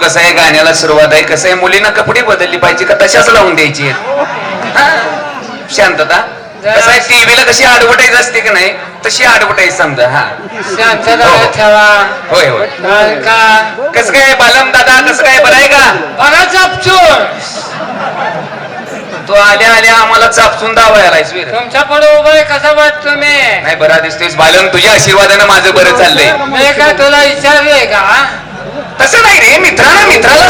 कसं आहे गाण्याला सुरुवात आहे कसं आहे मुलीनं कपडे बदलली पाहिजे का तशाच लावून द्यायची? हा. शांतता? कसं आहे टीव्हीला कशी ऍडव्हर्टाईज असते की नाही तशी ऍडव्हर्टाईज समजा हा. शांतता हो. ठेवा. होय होय. कसं काय बालम दादा कसं काय बरं आहे का? बघा चापचून तू आल्या आल्या आम्हाला चापसून दावायलायस वीर. तुमच्यापुढे उभं आहे कसं वाटतो मी नाही बरा दिसतोयस बालम तुझ्या आशीर्वादानं माझं बरं चाललंय. मी काय तुला विचारलंय का? तसं नाही रे मित्राला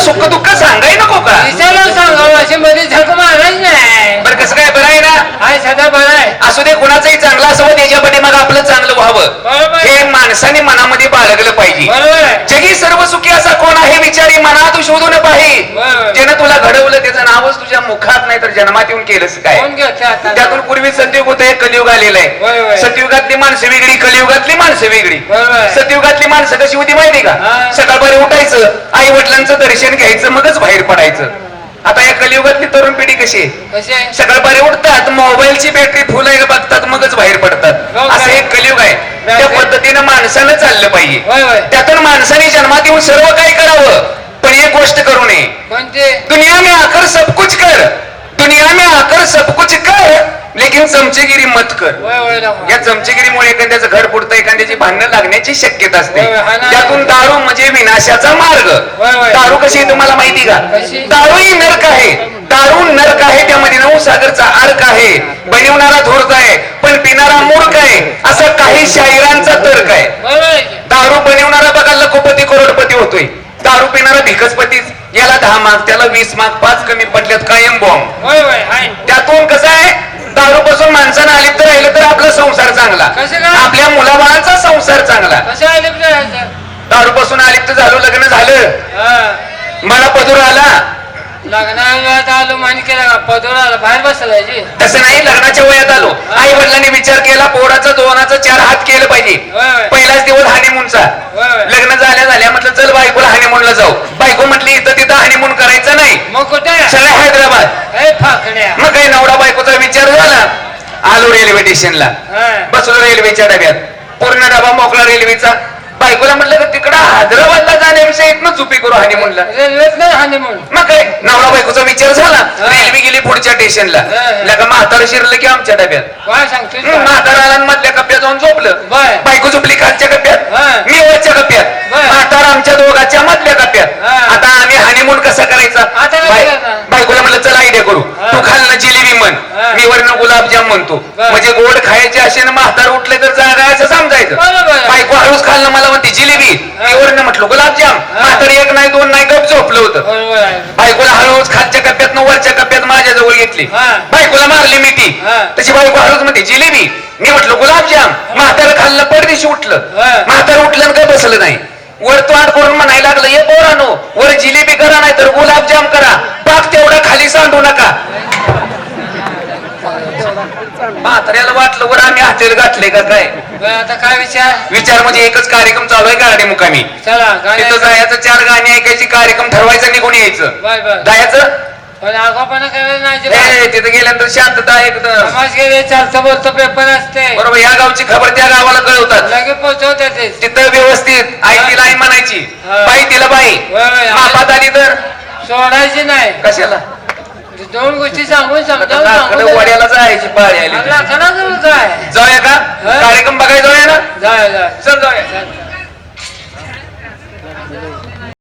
सुख दुःख सांगाय नको का? विचारलं सांगावं अशी मध्ये झक मारायच नाही. बरं कसं काय बरं आहे ना? हाय सध्या बरं आहे. असू दे कुणाचंही चांगलं असावं त्याच्यामध्ये मग आपलं चांगलं व्हावं. बरोबर. हे माणसाने मनामध्ये बाळगलं पाहिजे. बरोबर आहे. जगी सर्व सुखी असा कोण आहे विचारी शोधून पाहिजे बरोबर. ज्यानं तुला घडवलं त्याचं नावच तुझ्या मुखात नाही तर जन्मात येऊन केलंस काय? त्यातून पूर्वी सतयुग होतं हे कलियुग आलेलं. आहे. सतयुगातली माणसं वेगळी कलियुगातली माणसं वेगळी. आहे. सतयुगातली माणसं कशी होती माहिती का? हा. सकाळपारी उठायचं आई वडिलांचं दर्शन घ्यायचं मगच बाहेर पडायचं. आता या कलियुगातली तरुण पिढी कशी आहे? सकाळपारी उठतात मोबाईलची बॅटरी फुल आहे का बघतात मगच बाहेर पडतात. हो असं? एक कलियुग आहे. त्या पद्धतीनं माणसानं चाललं पाहिजे. त्यातून माणसाने जन्मात येऊन सर्व काही करावं पण एक गोष्ट करू नये कोणते दुनिया में आकर सब कुछ कर दुनिया में आकर सब कुछ कर लेकिन चमचेगिरी मत कर. या चमचेगिरीमुळे एखाद्याचं घर पुढतं एखाद्याची भांडणं लागण्याची शक्यता असते. त्यातून दारू म्हणजे विनाशाचा मार्ग. दारू कशी तुम्हाला माहिती का? दारू ही नरक आहे. दारू नरक आहे त्यामध्ये नऊ सागरचा अर्क आहे. बनवणारा धूर्त आहे पण पिणारा मूर्ख आहे. असं काही शाहिरांचा तर्क आहे? दारू बनवणारा बघा लखोपती करोडपती होतोय. दारू पिणारा भिकसपतीच याला दहा मार्क त्याला वीस मार्क पाच कमी पडल्यात कायम बॉम्ब. त्यातून कसं आहे? दारू पासून माणसानं अलिप्त राहिलं तर आपला संसार चांगला? आपल्या मुलाबाळांचा संसार चांगला. आले दारू पासून अलिप्त झालो लग्न झालं. मला पदूर आला. लग्नाला आलो मानी केला का? पदोराला बाहेर बसलायची तसं नाही लग्नाच्या वयात आलो. आई वडिलांनी विचार केला पोराचा दोनाचा चार हात केलं पाहिजे. पहिलाच दिवस हानिमूनचा. लग्न झाल्या झाल्या म्हटलं चल बायकोला हानिमूनला जाऊ. बायको म्हटली इथं तिथं हानिमून करायचं नाही. मग कुठे? सगळ्या हैदराबाद. मग काही नवरा बायकोचा विचार झाला. आलो रेल्वे स्टेशनला. बसलो रेल्वेच्या डब्यात. पूर्ण डबा मोकळा रेल्वेचा बायकोला म्हटलं का तिकडं हैदराबादला जाण्याविषयी इथनं चुपी करू हानी म्हणलं मग काय नवरा बायकोचा विचार झाला. रेल्वे गेली पुढच्या स्टेशनला. लगा म्हातारा शिरलं की आमच्या डब्यात. काय सांगतोय म्हातारा आला आणि मधल्या कप्प्यात जाऊन झोपलं. बायको झोपली खालच्या कप्प्यात. मी वरच्या कप्प्यात. म्हातारा आमच्या दोघांच्या मधल्या कप्प्यात हा. आता आम्ही हानिमून कसा करायचा आता काय बाय- करणार? बायकोला म्हणलं चला आयडिया करू हा. तू खाल ना जिलेबी म्हण हा. मी वरनं गुलाबजाम म्हणतो. म्हणजे गोड खायचे असे ना म्हातारा उठले तर जागा आहे असं समजायचं. बायको हळूच खाल ना मला म्हणते जिलेबी. वरनं म्हटलं गुलाबजाम. म्हातारी एक नाही दोन नाही गप झोपलं होतं. बायकोला हळूच खालच्या कप्प्यात वरच्या कप्प्यात माझ्या जवळ घेतली. हा. बायकोला मारली मी ती. तशी बायको हळूच म्हणते जिलेबी. मी म्हटलं गुलाबजाम. म्हातारं खाल्लं पडदिशी उठलं. म्हातारं उठलं आणि काय बसलं नाही. वर तोंड करून म्हणायला लागलं ये पोरानो वर जिलेबी करा नाही तर म्हाताऱ्याला वाटलं वर आम्ही हातेल गाठले का काय? बरं, आता काय विचार? विचार म्हणजे एकच कार्यक्रम चालू आहे गाडी मुकामी. चला तिथं जायचं चार गाणी ऐकायची कार्यक्रम ठरवायचा निघून यायचं. बर बर जायचं? पण आगापणा करायला नाही ए, अजिबात. तिथं गेल्यानंतर शांतता एकदम समाज गेले चालतं बोलतो पेपर असते. बरोबर या गावची खबर त्या गावाला कळवतात. लगेच पोहोचवतात ते. तिथं व्यवस्थित आई तिला आई म्हणायची. हा. बाई तिला बाई. होय, होय. मापात आली तर? सोडायची नाही. कशाला? दोन गोष्टी सांगून समजावून लाकडं सांगून वड्याला जायची पाळी आली. खरा करू काय जाऊया का. कार्यक्रम बघायला जाऊया ना? जाय जाय चल जाऊया. चल.